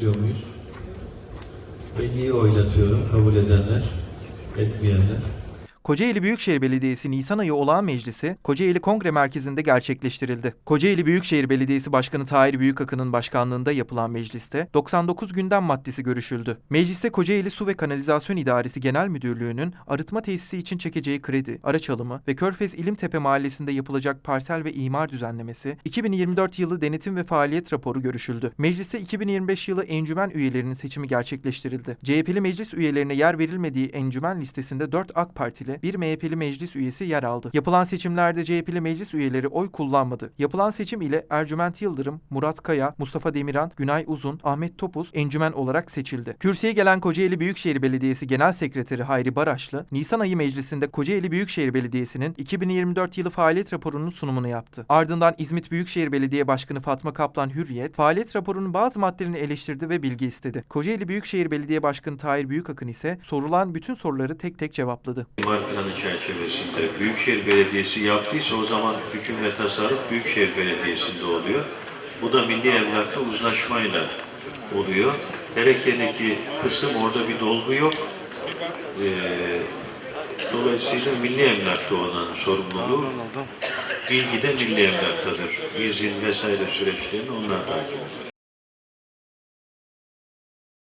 istiyor muyuz? 50'yi oylatıyorum. Kabul edenler, etmeyenler. Kocaeli Büyükşehir Belediyesi Nisan ayı olağan meclisi Kocaeli Kongre Merkezi'nde gerçekleştirildi. Kocaeli Büyükşehir Belediyesi Başkanı Tahir Büyükakın'ın başkanlığında yapılan mecliste 99 gündem maddesi görüşüldü. Mecliste Kocaeli Su ve Kanalizasyon İdaresi Genel Müdürlüğü'nün arıtma tesisi için çekeceği kredi, araç alımı ve Körfez İlimtepe Mahallesi'nde yapılacak parsel ve imar düzenlemesi, 2024 yılı denetim ve faaliyet raporu görüşüldü. Mecliste 2025 yılı encümen üyelerinin seçimi gerçekleştirildi. CHP'li meclis üyelerine yer verilmediği encümen listesinde 4 AK Partili, 1 MHP'li meclis üyesi yer aldı. Yapılan seçimlerde CHP'li meclis üyeleri oy kullanmadı. Yapılan seçim ile Ercüment Yıldırım, Murat Kaya, Mustafa Demiran, Günay Uzun, Ahmet Topuz encümen olarak seçildi. Kürsüye gelen Kocaeli Büyükşehir Belediyesi Genel Sekreteri Hayri Baraşlı, Nisan ayı meclisinde Kocaeli Büyükşehir Belediyesi'nin 2024 yılı faaliyet raporunun sunumunu yaptı. Ardından İzmit Büyükşehir Belediye Başkanı Fatma Kaplan Hürriyet, faaliyet raporunun bazı maddelerini eleştirdi ve bilgi istedi. Kocaeli Büyükşehir Belediye Başkanı Tahir Büyükakın ise sorulan bütün soruları tek tek cevapladı. İmar planı çerçevesinde Büyükşehir Belediyesi yaptıysa o zaman hüküm ve tasarruf Büyükşehir Belediyesi'nde oluyor. Bu da milli emlakla uzlaşmayla oluyor. Ereke'deki kısım orada bir dolgu yok. Ee, dolayısıyla milli emlakta olan sorumluluğu bilgi de milli emlaktadır. İzin vesaire süreçlerini onlar takip eder.